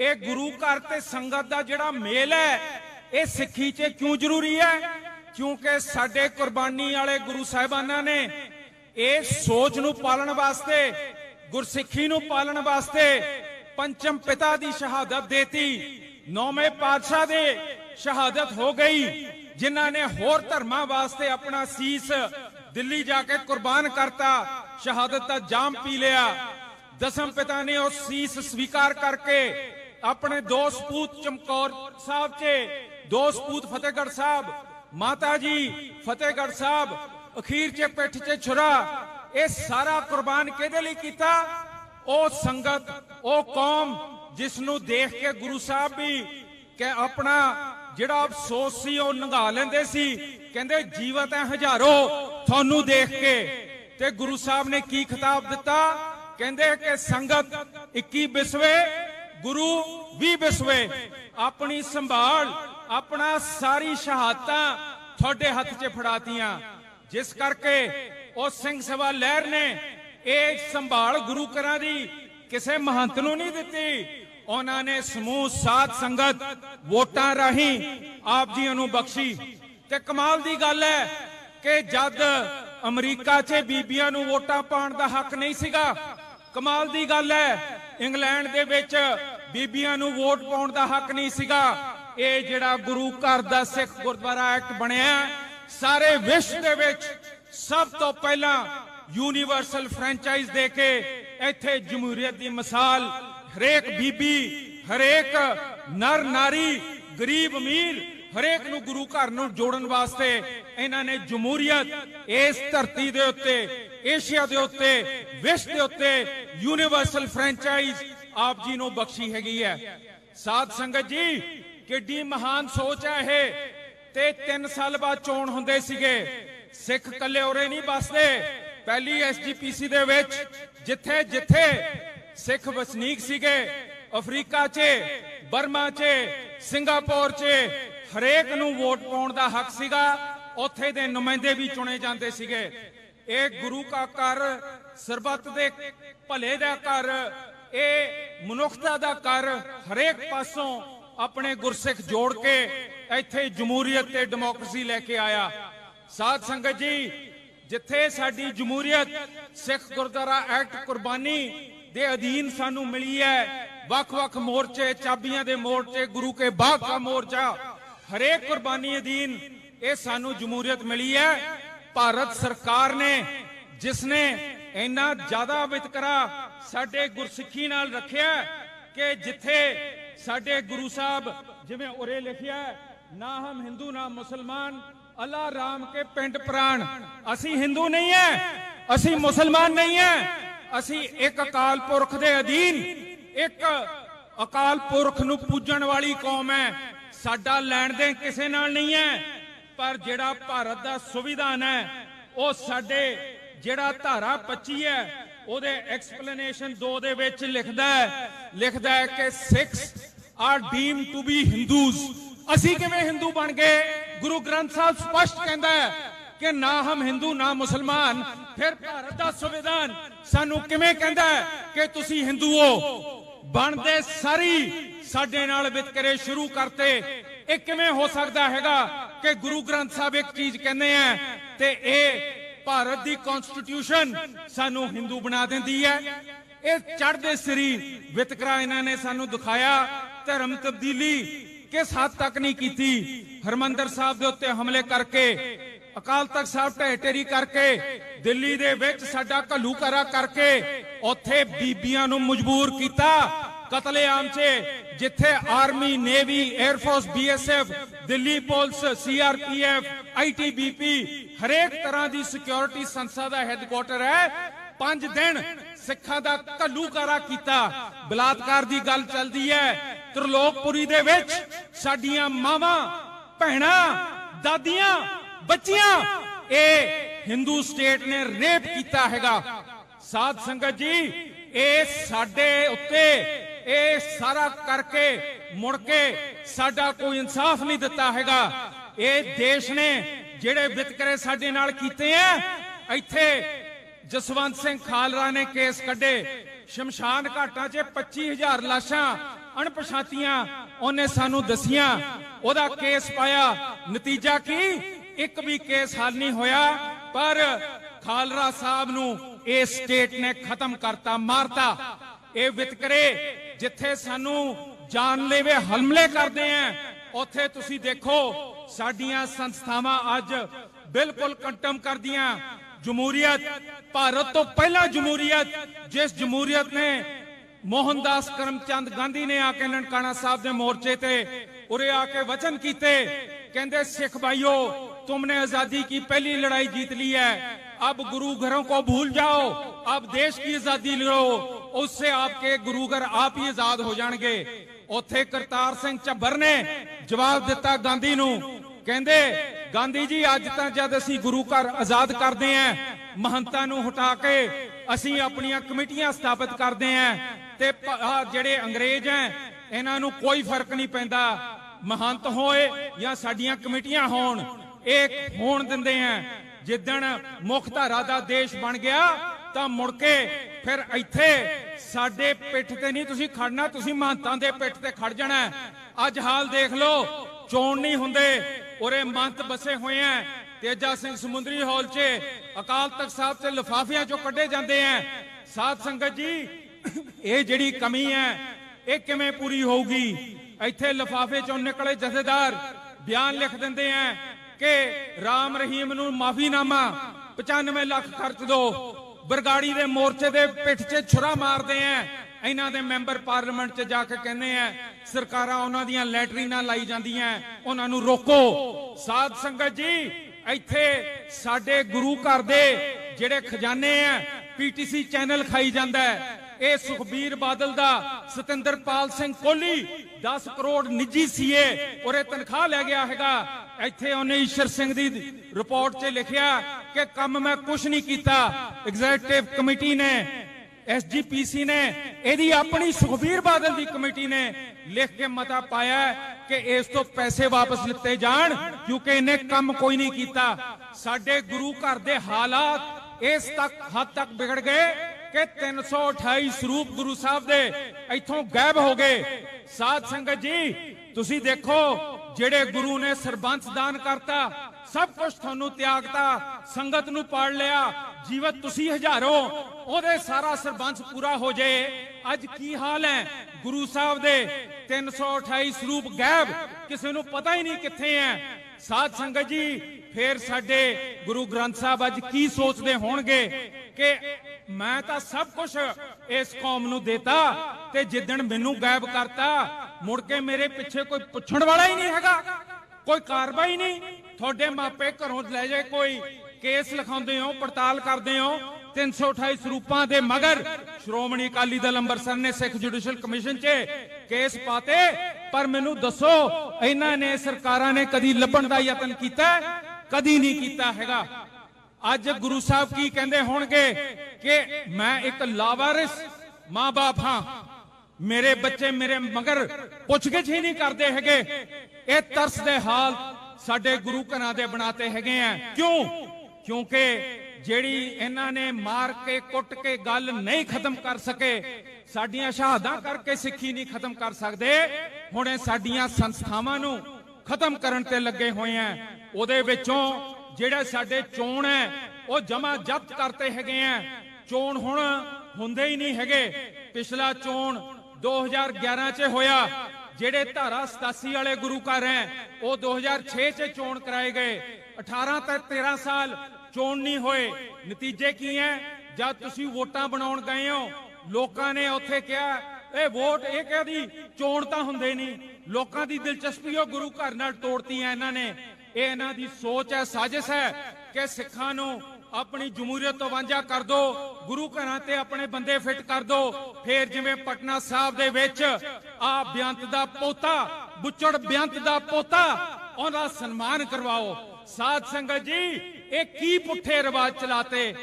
ਇਹ ਗੁਰੂ ਘਰ ਤੇ ਸੰਗਤ ਦਾ ਜਿਹੜਾ ਮੇਲ ਹੈ, ਇਹ ਸਿੱਖੀ 'ਚ ਕਿਉਂ ਜ਼ਰੂਰੀ ਹੈ? ਕਿਉਂਕਿ ਸਾਡੇ ਕੁਰਬਾਨੀ ਵਾਲੇ ਗੁਰੂ ਸਾਹਿਬਾਨਾਂ ਨੇ ਇਹ ਸੋਚ ਨੂੰ ਪਾਲਣ ਵਾਸਤੇ, ਗੁਰਸਿੱਖੀ ਨੂੰ ਪਾਲਣ ਵਾਸਤੇ ਪੰਚਮ ਪਿਤਾ ਦੀ ਸ਼ਹਾਦਤ ਦੇਤੀ, ਨੌਵੇਂ ਪਾਤਸ਼ਾਹ ਦੇ ਸ਼ਹਾਦਤ ਹੋ ਗਈ, ਜਿਨ੍ਹਾਂ ਨੇ ਹੋਰ ਧਰਮਾਂ ਵਾਸਤੇ ਆਪਣਾ ਸੀਸ ਦਿੱਲੀ ਜਾ ਕੇ ਕੁਰਬਾਨ ਕਰਤਾ, ਸ਼ਹਾਦਤ ਦਾ ਜਾਮ ਪੀ ਲਿਆ। ਦਸਮ ਪਿਤਾ ਨੇ ਉਹ ਸੀਸ ਸਵੀਕਾਰ ਕਰਕੇ ਆਪਣੇ ਦੋ ਸਪੂਤ ਚਮਕੌਰ ਸਾਹਿਬ 'ਚ ਦੋ ਸਪੂਤ ਫਤਿਹਗੜ੍ਹ ਸਾਹਿਬ, ਮਾਤਾ ਜੀ ਫਤਿਹਗੜ੍ਹ ਸਾਹਿਬ, ਅਖੀਰ 'ਚ ਪਿੱਠ 'ਚ ਛੁਰਾ, ਇਹ ਸਾਰਾ ਕੁਰਬਾਨ ਕਿਹਦੇ ਲਈ ਕੀਤਾ? ਉਹ ਸੰਗਤ, ਉਹ ਕੌਮ ਜਿਸ ਨੂੰ ਦੇਖ ਕੇ ਗੁਰੂ ਸਾਹਿਬ ਵੀ ਕਿ ਆਪਣਾ ਜਿਹੜਾ ਅਫਸੋਸ ਸੀ ਉਹ ਨੰਗਾ ਲੈਂਦੇ ਸੀ, ਕਹਿੰਦੇ ਜੀਵਤ ਹੈ ਹਜ਼ਾਰੋ ਤੁਹਾਨੂੰ ਦੇਖ ਕੇ। ਤੇ ਗੁਰੂ ਸਾਹਿਬ ਨੇ ਕੀ ਖਿਤਾਬ ਦਿੱਤਾ? ਕਹਿੰਦੇ ਕਿ ਸੰਗਤ 21 ਬਿਸਵੇ ਗੁਰੂ ਵੀ ਬਿਸਵੇ। ਆਪਣੀ ਸੰਭਾਲ, ਆਪਣਾ ਸਾਰੀ ਸ਼ਹਾਦਤਾਂ ਤੁਹਾਡੇ ਹੱਥ 'ਚ ਫੜਾਤੀਆਂ। ਜਿਸ ਕਰਕੇ ਉਹ ਸਿੰਘ ਸਭਾ ਲਹਿਰ ਨੇ ਇਹ ਸੰਭਾਲ ਗੁਰੂ ਘਰਾਂ ਦੀ ਕਿਸੇ ਮਹੰਤ ਨੂੰ ਨਹੀਂ ਦਿੱਤੀ। ਉਹਨਾਂ ਨੇ ਸਮੂਹ ਸਾਧ ਸੰਗਤ ਵੋਟਾਂ ਰਾਹੀਂ ਆਪ ਜੀ ਨੂੰ ਬਖਸ਼ੀ। ਤੇ ਕਮਾਲ ਦੀ ਗੱਲ ਹੈ ਕਿ ਜਦ ਅਮਰੀਕਾ 'ਚ ਬੀਬੀਆਂ ਨੂੰ ਵੋਟਾਂ ਪਾਉਣ ਦਾ ਹੱਕ ਨਹੀਂ ਸੀਗਾ, ਕਮਾਲ ਦੀ ਗੱਲ ਹੈ ਇੰਗਲੈਂਡ ਦੇ ਵਿੱਚ ਬੀਬੀਆਂ ਨੂੰ ਵੋਟ ਪਾਉਣ ਦਾ ਹੱਕ ਨਹੀਂ ਸੀਗਾ। ਇਹ ਜਿਹੜਾ ਗੁਰੂ ਘਰ ਦਾ ਸਿੱਖ ਗੁਰਦੁਆਰਾ ਐਕਟ ਬਣਿਆ ਸਾਰੇ ਵਿਸ਼ਵ ਦੇ ਵਿੱਚ ਸਭ ਤੋਂ ਪਹਿਲਾਂ ਯੂਨੀਵਰਸਲ ਫਰੈਂਚਾਈਜ਼ ਦੇ ਕੇ ਇੱਥੇ ਜਮਹੂਰੀਅਤ ਦੀ ਮਿਸਾਲ, ਹਰੇਕ ਬੀਬੀ, ਹਰੇਕ ਨਰ ਨਾਰੀ, ਗਰੀਬ ਅਮੀਰ, ਹਰੇਕ ਨੂੰ ਗੁਰੂ ਘਰ ਨੂੰ ਜੋੜਨ ਵਾਸਤੇ ਇਹਨਾਂ ਨੇ ਜਮਹੂਰੀਅਤ ਇਸ ਧਰਤੀ ਦੇ ਉੱਤੇ ਏਸ਼ੀਆ ਦੇ ਉੱਤੇ, ਵਿਸ਼ਵ ਦੇ ਉੱਤੇ ਯੂਨੀਵਰਸਲ ਫਰੈਂਚਾਈਜ਼ ਆਪ ਜੀ ਨੂੰ ਬਖਸ਼ੀ ਹੈਗੀ ਹੈ। ਸਾਧ ਸੰਗਤ ਜੀ, ਕਿੱਡੀ ਮਹਾਨ ਸੋਚ ਹੈ ਇਹ। ਤੇ 3 ਸਾਲ ਬਾਅਦ ਚੋਣ ਹੁੰਦੇ ਸੀਗੇ। ਸਿੱਖ ਕੱਲੇ ਉਰੇ ਨਹੀਂ ਬਸਦੇ ਪਹਿਲੀ ਐਸਜੀਪੀਸੀ ਦੇ ਵਿੱਚ ਜਿੱਥੇ ਜਿੱਥੇ ਸਿੱਖ ਵਸਨੀਕ ਸੀਗੇ, ਅਫਰੀਕਾ 'ਚ, ਬਰਮਾ 'ਚ, ਸਿੰਗਾਪੁਰ 'ਚ, ਹਰੇਕ ਨੂੰ ਵੋਟ ਪਾਉਣ ਦਾ ਹੱਕ ਸੀਗਾ। ਉੱਥੇ ਦੇ ਨੁਮਾਇੰਦੇ ਵੀ ਚੁਣੇ ਜਾਂਦੇ ਸੀਗੇ। ਇਹ ਗੁਰੂ ਕਾ ਘਰ, ਸਰਬੱਤ ਦੇ ਭਲੇ ਦਾ ਘਰ, ਇਹ ਮਨੁੱਖਤਾ ਦਾ ਘਰ, ਹਰੇਕ ਪਾਸੋਂ ਆਪਣੇ ਗੁਰਸਿੱਖ ਜੋੜ ਕੇ ਇੱਥੇ ਜਮਹੂਰੀਅਤ ਤੇ ਡੈਮੋਕ੍ਰੇਸੀ ਲੈ ਕੇ ਆਇਆ। ਸਾਧ ਸੰਗਤ ਜੀ, ਜਿੱਥੇ ਸਾਡੀ ਜਮਹੂਰੀਅਤ ਸਿੱਖ ਗੁਰਦੁਆਰਾ ਐਕਟ ਕੁਰਬਾਨੀ ਦੇ ਅਧੀਨ ਸਾਨੂੰ ਮਿਲੀ ਹੈ, ਵੱਖ-ਵੱਖ ਮੋਰਚੇ, ਚਾਬੀਆਂ ਦੇ ਮੋਰਚੇ, ਗੁਰੂ ਕੇ ਬਾਗ ਦਾ ਮੋਰਚਾ, ਹਰੇਕ ਕੁਰਬਾਨੀ ਅਧੀਨ ਇਹ ਸਾਨੂੰ ਜਮਹੂਰੀਅਤ ਮਿਲੀ ਹੈ। ਭਾਰਤ ਸਰਕਾਰ ਨੇ ਜਿਸ ਨੇ ਇੰਨਾ ਜ਼ਿਆਦਾ ਵਿਤਕਰਾ ਸਾਡੇ ਗੁਰਸਿੱਖੀ ਨਾਲ ਰੱਖਿਆ ਕਿ ਜਿੱਥੇ ਸਾਡੇ ਗੁਰੂ ਸਾਹਿਬ ਜਿਵੇਂ ਉਰੇ ਲਿਖਿਆ ਨਾ ਹਮ ਹਿੰਦੂ, ਨਾ ਮੁਸਲਮਾਨ, ਅੱਲਾ ਰਾਮ ਕੇ ਪਿੰਡ ਪ੍ਰਾਣ। ਅਸੀਂ ਹਿੰਦੂ ਨਹੀਂ ਹੈ, ਅਸੀਂ ਮੁਸਲਮਾਨ ਨਹੀਂ ਹੈ, ਅਸੀਂ ਇੱਕ ਅਕਾਲ ਪੁਰਖ ਦੇ ਅਧੀਨ ਇੱਕ ਅਕਾਲ ਪੁਰਖ ਨੂੰ ਪੂਜਣ ਵਾਲੀ ਕੌਮ ਹੈ। ਸਾਡਾ ਲੈਣ ਦੇ ਕਿਸੇ ਨਾਲ ਨਹੀਂ ਹੈ। ਪਰ ਜਿਹੜਾ ਭਾਰਤ ਦਾ ਸੰਵਿਧਾਨ ਹੈ, ਉਹ ਸਾਡੇ ਜਿਹੜਾ ਧਾਰਾ 25 ਹੈ, ਉਹਦੇ ਐਕਸਪਲੇਨੇਸ਼ਨ 2 ਦੇ ਵਿੱਚ ਲਿਖਦਾ ਹੈ। ਲਿਖਦਾ ਹੈ ਕਿ six are deemed to be Hindus ਅਸੀਂ ਕਿਵੇਂ ਹਿੰਦੂ ਬਣ ਗਏ? ਗੁਰੂ ਗ੍ਰੰਥ ਸਾਹਿਬ ਸਪਸ਼ਟ ਕਹਿੰਦਾ ਹੈ ਕਿ ਨਾ ਹਮ ਹਿੰਦੂ ਨਾ ਮੁਸਲਮਾਨ। ਫਿਰ ਭਾਰਤ ਦਾ ਸੰਵਿਧਾਨ ਸਾਨੂੰ ਕਿਵੇਂ ਕਹਿੰਦਾ ਹੈ ਕਿ ਤੁਸੀਂ ਹਿੰਦੂ ਹੋ? ਬਣਦੇ ਸਾਰੀ ਸਾਡੇ ਨਾਲ ਵਿਤਕਰੇ ਸ਼ੁਰੂ ਕਰਤੇ। ਇਹ ਕਿਵੇਂ ਹੋ ਸਕਦਾ ਹੈਗਾ? ਕਿ ਗੁਰੂ ਗ੍ਰੰਥ ਸਾਹਿਬ ਇੱਕ ਚੀਜ਼ ਕਹਿੰਦੇ ਆ ਤੇ ਇਹ ਭਾਰਤ ਦੀ ਕਨਸਟੀਟਿਊਸ਼ਨ ਸਾਨੂੰ ਹਿੰਦੂ ਬਣਾ ਦਿੰਦੀ ਹੈ। ਇਹ ਚੜ੍ਹਦੇ ਸਰੀ ਵਿਤਕਰਾ ਇਹਨਾਂ ਨੇ ਸਾਨੂੰ ਦਿਖਾਇਆ, ਧਰਮ ਤਬਦੀਲੀ ਕਿਸ ਹੱਦ ਤੱਕ ਨਹੀਂ ਕੀਤੀ। ਹਰਮੰਦਰ ਸਾਹਿਬ ਦੇ ਉੱਤੇ ਹਮਲੇ ਕਰਕੇ, ਅਕਾਲ ਤਖਤ ਸਾਹਿਬ ਢਹਿ ਢੇਰੀ ਕਰਕੇ, ਦਿੱਲੀ ਦੇ ਵਿੱਚ ਸਾਡਾ ਘੱਲੂ ਕਰਾ ਕਰਕੇ, ਉੱਥੇ ਬੀਬੀਆਂ ਨੂੰ ਮਜਬੂਰ ਕੀਤਾ। ਕਤਲੇਆਮ 'ਚ, ਜਿੱਥੇ army navy air BSF Delhi police CRPF ITBP ਹਰੇਕ ਤਰ੍ਹਾਂ ਦੀ ਸਿਕਿਉਰਿਟੀ ਸੰਸਥਾ ਦਾ ਹੈੱਡਕੁਆਟਰ ਹੈ। ਪੰਜ ਦਿਨ ਸਿੱਖਾਂ ਦਾ ਘੱਲੂਕਾਰਾ ਕੀਤਾ। ਬਲਾਤਕਾਰ ਦੀ ਗੱਲ ਚੱਲਦੀ ਹੈ। ਤ੍ਰਿਲੋਕਪੁਰੀ ਦੇ ਵਿੱਚ ਸਾਡੀਆਂ ਮਾਵਾਂ, ਭੈਣਾਂ, ਦਾਦੀਆਂ, ਬੱਚੀਆਂ, ਇਹ ਹਿੰਦੂ ਸਟੇਟ ਨੇ ਰੇਪ ਕੀਤਾ ਹੈਗਾ। ਸਾਧ ਸੰਗਤ ਜੀ, ਇਹ ਸਾਡੇ ਉੱਤੇ ਇਹ ਸਾਰਾ ਕਰਕੇ ਮੁੜ ਕੇ ਸਾਡਾ ਕੋਈ ਇਨਸਾਫ ਨਹੀਂ ਦਿੱਤਾ ਹੈਗਾ। ਇਹ ਦੇਸ਼ ਨੇ ਜਿਹੜੇ ਵਿਤਕਰੇ ਸਾਡੇ ਨਾਲ ਕੀਤੇ ਆ, ਇੱਥੇ ਜਸਵੰਤ ਸਿੰਘ ਖਾਲਰਾ ਨੇ ਕੇਸ ਕੱਢੇ। ਸ਼ਮਸ਼ਾਨ ਘਾਟਾਂ 'ਚ 25000 ਲਾਸ਼ਾਂ ਅਣਪਛਾਤੀਆਂ ਉਹਨੇ ਸਾਨੂੰ ਦਸੀਆਂ। ਉਹਦਾ ਕੇਸ ਪਾਇਆ। ਨਤੀਜਾ ਕੀ? ਇੱਕ ਵੀ ਕੇਸ ਹੱਲ ਨਹੀਂ ਹੋਇਆ, ਪਰ ਖਾਲਰਾ ਸਾਹਿਬ ਨੂੰ ਇਹ ਸਟੇਟ ਨੇ ਖਤਮ ਕਰਤਾ, ਮਾਰਤਾ। ਇਹ ਵਿਤਕਰੇ ਜਿੱਥੇ ਸਾਨੂੰ ਜਾਨਲੇਵੇ ਹਮਲੇ ਕਰਦੇ ਆ ਉੱਥੇ ਤੁਸੀਂ ਦੇਖੋ ਸਾਡੀਆਂ ਸੰਸਥਾਵਾਂ ਅੱਜ ਬਿਲਕੁਲ ਕੰਟਮ ਕਰਦੀਆਂ ਜਮਹੂਰੀਅਤ ਭਾਰਤ ਤੋਂ ਪਹਿਲਾਂ ਜਮਹੂਰੀਅਤ ਜਿਸ ਜਮਹੂਰੀਅਤ ਨੇ ਮੋਹਨਦਾਸ ਕਰਮਚੰਦ ਗਾਂਧੀ ਨੇ ਆ ਕੇ ਨਨਕਾਣਾ ਸਾਹਿਬ ਦੇ ਮੋਰਚੇ ਤੇ ਉਰੇ ਆ ਕੇ ਵਚਨ ਕੀਤੇ ਕਹਿੰਦੇ ਸਿੱਖ ਭਾਈਓ तुमने आजादी की पहली लड़ाई जीत ली है अब गुरु घरों को भूल जाओ अब देश की आजादी लो उससे आपके गुरु घर आप ही आजाद हो जाएंगे ਉੱਥੇ ਕਰਤਾਰ ਸਿੰਘ ਝੱਬਰ ਨੇ ਜਵਾਬ ਦਿੱਤਾ ਗਾਂਧੀ ਨੂੰ ਕਹਿੰਦੇ ਗਾਂਧੀ ਜੀ ਅੱਜ ਤਾਂ ਜਦ ਅਸੀਂ ਗੁਰੂ ਘਰ ਆਜ਼ਾਦ ਕਰਦੇ ਆਂ ਮਹੰਤਾਂ ਨੂੰ ਹਟਾ ਕੇ ਅਸੀਂ ਆਪਣੀਆਂ ਕਮੇਟੀਆਂ ਸਥਾਪਿਤ ਕਰਦੇ ਆਂ ਤੇ ਪ- ਆਹ ਜਿਹੜੇ ਅੰਗਰੇਜ਼ ਐ ਇਹਨਾਂ ਨੂੰ ਕੋਈ ਫਰਕ ਨਹੀਂ ਪੈਂਦਾ ਮਹੰਤ ਹੋਏ ਜਾਂ ਸਾਡੀਆਂ ਕਮੇਟੀਆਂ ਹੋਣ ਇਹ ਹੋਣ ਦਿੰਦੇ ਆਂ ਜਿੱਦਣ ਮੁੱਖ ਧਾਰਾ ਦਾ ਦੇਸ਼ ਬਣ ਗਿਆ ਤਾਂ ਮੁੜ ਕੇ ਫਿਰ ਇੱਥੇ ਸਾਡੇ ਪਿੱਠ ਤੇ ਨਹੀਂ ਤੁਸੀਂ ਖੜਨਾ, ਤੁਸੀਂ ਮਹੰਤਾਂ ਦੇ ਪਿੱਠ ਤੇ ਖੜ ਜਾਣਾ ਅੱਜ ਹਾਲ ਦੇਖ ਲਓ, ਚੋਣ ਨਹੀਂ ਹੁੰਦੇ, ਉਰੇ ਮੰਤ ਬਸੇ ਹੋਏ ਆ ਤੇਜਾ ਸਿੰਘ ਸਮੁੰਦਰੀ ਹਾਲ 'ਚ, ਅਕਾਲ ਤਖਤ ਸਾਹਿਬ ਤੇ ਲਿਫਾਫਿਆਂ 'ਚੋਂ ਕੱਢੇ ਜਾਂਦੇ ਆ ਸਾਧ ਸੰਗਤ ਜੀ, ਇਹ ਜਿਹੜੀ ਕਮੀ ਹੈ, ਇਹ ਕਿਵੇਂ ਪੂਰੀ ਹੋਊਗੀ? ਇੱਥੇ ਲਿਫਾਫੇ 'ਚੋਂ ਨਿਕਲੇ ਜਥੇਦਾਰ ਬਿਆਨ ਲਿਖ ਦਿੰਦੇ ਆ ਕਿ ਰਾਮ ਰਹੀਮ ਨੂੰ ਮਾਫੀਨਾਮਾ 95 ਲੱਖ ਖਰਚ ਦੋ। ਬਰਗਾੜੀ ਦੇ ਮੋਰਚੇ ਦੇ ਪਿੱਠ 'ਚ ਛੁਰਾ ਮਾਰਦੇ ਆ ਇਹਨਾਂ ਦੇ ਮੈਂਬਰ ਪਾਰਲੀਮੈਂਟ 'ਚ ਜਾ ਕੇ ਕਹਿੰਦੇ ਆ ਸਰਕਾਰਾਂ ਉਹਨਾਂ ਦੀਆਂ ਲੈਟਰੀਨਾਂ ਲਾਈ ਜਾਂਦੀਆਂ ਉਹਨਾਂ ਨੂੰ ਰੋਕੋ। ਸਾਧ ਸੰਗਤ ਜੀ, ਇੱਥੇ ਸਾਡੇ ਗੁਰੂ ਘਰ ਦੇ ਜਿਹੜੇ ਖਜ਼ਾਨੇ ਆ ਪੀਟੀਸੀ ਚੈਨਲ ਖਾਈ ਜਾਂਦਾ ਹੈ ਇਹ ਸੁਖਬੀਰ ਬਾਦਲ ਦਾ ਸਤਿੰਦਰਪਾਲ ਸਿੰਘ ਕੋਹਲੀ 10 ਕਰੋੜ ਨਿੱਜੀ ਸੀਏ ਔਰ ਤਨਖਾਹ ਲੈ ਗਿਆ ਹੈਗਾ। ਇੱਥੇ ਉਹਨੇ ਈਸ਼ਰ ਸਿੰਘ ਦੀ ਰਿਪੋਰਟ 'ਚ ਲਿਖਿਆ ਕਿ ਕੰਮ ਮੈਂ ਕੁਝ ਨਹੀਂ ਕੀਤਾ। ਐਗਜ਼ੀਕਟਿਵ ਕਮੇਟੀ ਨੇ ਐਸਜੀਪੀਸੀ ਨੇ, ਇਹਦੀ ਆਪਣੀ ਸੁਖਬੀਰ ਬਾਦਲ ਦੀ ਕਮੇਟੀ ਨੇ ਲਿਖ ਕੇ ਮਤਾ ਪਾਇਆ ਕਿ ਇਸ ਤੋਂ ਪੈਸੇ ਵਾਪਸ ਲਿੱਤੇ ਜਾਣ, ਕਿਉਂਕਿ ਇਹਨੇ ਕੰਮ ਕੋਈ ਨਹੀਂ ਕੀਤਾ। ਸਾਡੇ ਗੁਰੂ ਘਰ ਦੇ ਹਾਲਾਤ ਇਸ ਤੱਕ ਹੱਦ ਤੱਕ ਵਿਗੜ ਗਏ ਕਿ 328 ਸਰੂਪ ਗੁਰੂ ਸਾਹਿਬ ਦੇ ਇੱਥੋਂ ਗਾਇਬ ਹੋ ਗਏ। ਸਾਧ ਸੰਗਤ ਜੀ, ਤੁਸੀਂ ਦੇਖੋ ਜਿਹੜੇ ਗੁਰੂ ਨੇ ਸਰਬੰਸ ਦਾਨ ਕਰਤਾ, ਸਭ ਕੁਝ ਤੁਹਾਨੂੰ ਤਿਆਗਤਾ, ਸੰਗਤ ਨੂੰ ਪਾੜ ਲਿਆ, ਜੀਵਤ ਤੁਸੀਂ ਹਜ਼ਾਰੋਂ, ਉਹਦੇ ਸਾਰਾ ਸਰਬੰਸ ਪੂਰਾ ਹੋ ਜਾਏ ਅੱਜ ਕੀ ਹਾਲ ਹੈ? ਗੁਰੂ ਸਾਹਿਬ ਦੇ 328 ਸਰੂਪ ਗਾਇਬ, ਕਿਸੇ ਨੂੰ ਪਤਾ ਹੀ ਨਹੀਂ ਕਿੱਥੇ ਹੈ। ਸਾਧ ਸੰਗਤ ਜੀ, ਫੇਰ ਸਾਡੇ ਗੁਰੂ ਗ੍ਰੰਥ ਸਾਹਿਬ ਅੱਜ ਕੀ ਸੋਚਦੇ ਹੋਣਗੇ ਕਿ ਮੈਂ ਤਾਂ ਸਭ ਕੁਝ ਇਸ ਕੌਮ ਨੂੰ ਦੇਤਾ ਤੇ ਜਿੱਦਣ ਮੈਨੂੰ ਗਾਇਬ ਕਰਤਾ ਮੁੜ ਕੇ ਮੇਰੇ ਪਿੱਛੇ ਕੋਈ ਪੁੱਛਣ ਵਾਲਾ ਹੀ ਨਹੀਂ ਹੈਗਾ, ਕੋਈ ਕਾਰਵਾਈ ਨਹੀਂ। ਤੁਹਾਡੇ ਮਾਪੇ ਘਰੋਂ ਲੈ ਜਾਏ ਕੋਈ ਕੇਸ ਲਿਖਾਉਂਦੇ ਹੋ, ਪੜਤਾਲ ਕਰਦੇ ਹੋ 328 ਸਰੂਪਾਂ ਦੇ ਮਗਰ ਸ਼੍ਰੋਮਣੀ ਅਕਾਲੀ ਦਲ ਅੰਮ੍ਰਿਤਸਰ ਨੇ ਸਿੱਖ ਜੁਡੀਸ਼ੀਅਲ ਕਮਿਸ਼ਨ 'ਚ ਕੇਸ ਪਾਤੇ, ਪਰ ਮੈਨੂੰ ਦੱਸੋ, ਇਹਨਾਂ ਨੇ, ਸਰਕਾਰਾਂ ਨੇ ਕਦੀ ਲੱਭਣ ਦਾ ਯਤਨ ਕੀਤਾ ਕਦੀ ਨਹੀਂ ਕੀਤਾ ਹੈਗਾ। ਅੱਜ ਗੁਰੂ ਸਾਹਿਬ ਕੀ ਕਹਿੰਦੇ ਹੋਣਗੇ ਕਿ ਮੈਂ ਇੱਕ ਲਾਵਾਰਿਸ ਮਾਂ-ਬਾਪ ਹਾਂ। ਮੇਰੇ ਬੱਚੇ ਮੇਰੇ ਮਗਰ ਪੁੱਛਗਿੱਛ ਹੀ ਨਹੀਂ ਕਰਦੇ ਹੈਗੇ। ਇਹ ਤਰਸ ਦੇ ਹਾਲ ਸਾਡੇ ਗੁਰੂ ਘਰਾਂ ਦੇ ਬਣਾਤੇ ਹੈਗੇ ਆ। ਕਿਉਂ? ਕਿਉਂਕਿ ਜਿਹੜੀ ਇਹਨਾਂ ਨੇ ਮਾਰ ਕੇ, ਕੁੱਟ ਕੇ ਗੱਲ ਨਹੀਂ ਖਤਮ ਕਰ ਸਕੇ, ਸਾਡੀਆਂ ਸ਼ਹਾਦਾਂ ਕਰਕੇ ਸਿੱਖੀ ਨਹੀਂ ਖਤਮ ਕਰ ਸਕਦੇ। ਹੁਣ ਸਾਡੀਆਂ ਸੰਸਥਾਵਾਂ ਨੂੰ ਖਤਮ ਕਰਨ ਤੇ ਲੱਗੇ ਹੋਏ ਆ। ਉਹਦੇ ਵਿੱਚੋਂ ਜਿਹੜੇ ਸਾਡੇ ਚੋਣ ਹੈ, ਉਹ ਜਮਾ ਜ਼ਬਤ ਕਰਤੇ ਹੈਗੇ ਆ। ਚੋਣ ਹੁਣ ਹੁੰਦੇ ਹੀ ਨਹੀਂ ਹੈਗੇ। ਪਿਛਲਾ ਚੋਣ 2011 ਚ ਹੋਇਆ, ਜਿਹੜੇ ਧਾਰਾ 87 ਵਾਲੇ ਗੁਰੂ ਘਰ ਹੈ, ਉਹ 2006 ਚ ਚੋਣ ਕਰਾਏ ਗਏ। 18 ਤੇ 13 ਸਾਲ ਚੋਣ ਨਹੀਂ ਹੋਏ। ਨਤੀਜੇ ਕੀ ਹੈ? ਜਦ ਤੁਸੀਂ ਵੋਟਾਂ ਬਣਾਉਣ ਗਏ ਹੋ, ਲੋਕਾਂ ਨੇ ਉੱਥੇ ਕਿਹਾ, ਇਹ ਵੋਟ ਇਹ ਕਹਦੀ, ਚੋਣ ਤਾਂ ਹੁੰਦੇ ਨਹੀਂ। ਲੋਕਾਂ ਦੀ ਦਿਲਚਸਪੀ ਉਹ ਗੁਰੂ ਘਰ ਨਾਲ ਤੋੜਤੀ ਹੈ ਇਹਨਾਂ ਨੇ। ਇਹ ਇਹਨਾਂ ਦੀ ਸੋਚ ਹੈ, ਸਾਜ਼ਿਸ਼ ਹੈ ਕਿ ਸਿੱਖਾਂ ਨੂੰ ਆਪਣੀ ਜਮਹੂਰੀਅਤ ਤੋਂ ਵਾਂਝਾ ਕਰ ਦੋ, ਗੁਰੂ ਘਰਾਂ ਤੇ ਆਪਣੇ ਬੰਦੇ ਫਿੱਟ ਕਰ ਦੋ। ਫੇਰ ਜਿਵੇਂ ਪਟਨਾ ਸਾਹਿਬ ਦੇ ਵਿੱਚ ਆ ਬੇਅੰਤ ਦਾ ਪੋਤਾ, ਬੁੱਚੜ ਬੇਅੰਤ ਦਾ ਪੋਤਾ, ਉਹਦਾ ਸਨਮਾਨ ਕਰਵਾਓ। ਸਾਧ ਸੰਗਤ ਜੀ, ਇਹ ਕੀ ਪੁੱਠੇ ਰਿਵਾਜ ਚਲਾਤੇ?